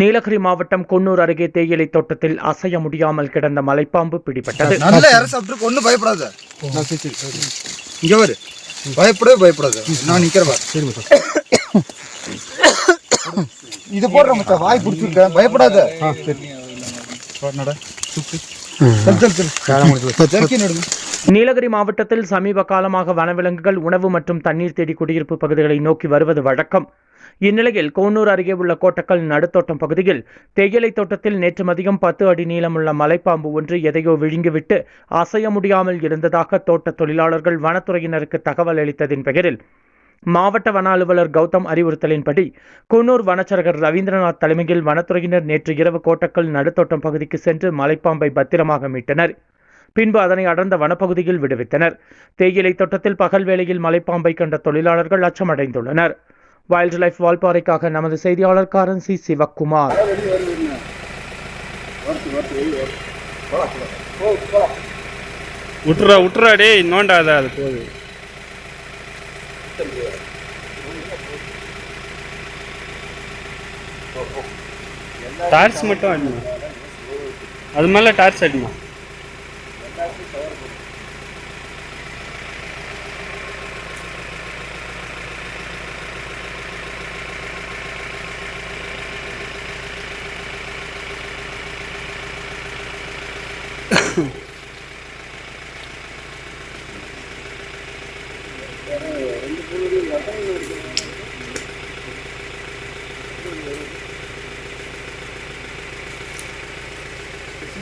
நீலகிரி மாவட்டம் குன்னூர் அருகே தேயிலை தோட்டத்தில் அசைய முடியாமல் கிடந்த மலைப்பாம்பு பிடிபட்டது. நல்லா ஒன்றும் பயப்படாத. இங்க வரு பயப்படவே பயப்படாத. நான் நிக்கிறவா இது போடுற மச்சான். வாய் பிடிச்சிருக்கேன் பயப்படாத. நட. செல், நீலகிரி மாவட்டத்தில் சமீப காலமாக வனவிலங்குகள் உணவு மற்றும் தண்ணீர் தேடி குடியிருப்பு பகுதிகளை நோக்கி வருவது வழக்கம். இந்நிலையில் கோனூர் அருகே உள்ள கோட்டக்கல் நடுத்தோட்டம் பகுதியில் தேயிலை தோட்டத்தில் நேற்று மதியம் பத்து அடி நீளமுள்ள மலைப்பாம்பு ஒன்று எதையோ விழுங்கிவிட்டு அசைய முடியாமல் இருந்ததாக தோட்ட தொழிலாளர்கள் வனத்துறையினருக்கு தகவல் அளித்ததின் பெயரில் மாவட்ட வன அலுவலர் கௌதம் அறிவுறுத்தலின்படி குன்னூர் வனச்சரகர் ரவீந்திரநாத் தலைமையில் வனத்துறையினர் நேற்று இரவு கோட்டக்கல் நடுத்தோட்டம் பகுதிக்கு சென்று மலைப்பாம்பை பத்திரமாக மீட்டனர். பின்பு அதனை அடர்ந்த வனப்பகுதியில் விடுவித்தனர். தேயிலை தோட்டத்தில் பகல் வேளையில் மலைப்பாம்பை கண்ட தொழிலாளர்கள் அச்சமடைந்துள்ளனர். வைல்ட் லைஃப் வால்பாறைக்காக நமது செய்தியாளர் காரன் சி. சிவக்குமார். உட்ரா விட்டுறா டேய் நோண்டாத அது போகுது டார்ச் மட்டும் அடிமா. அது மேலே டார்ச் அடிமா. காசு கவர் போட்டு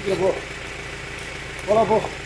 Bravo. Bravo.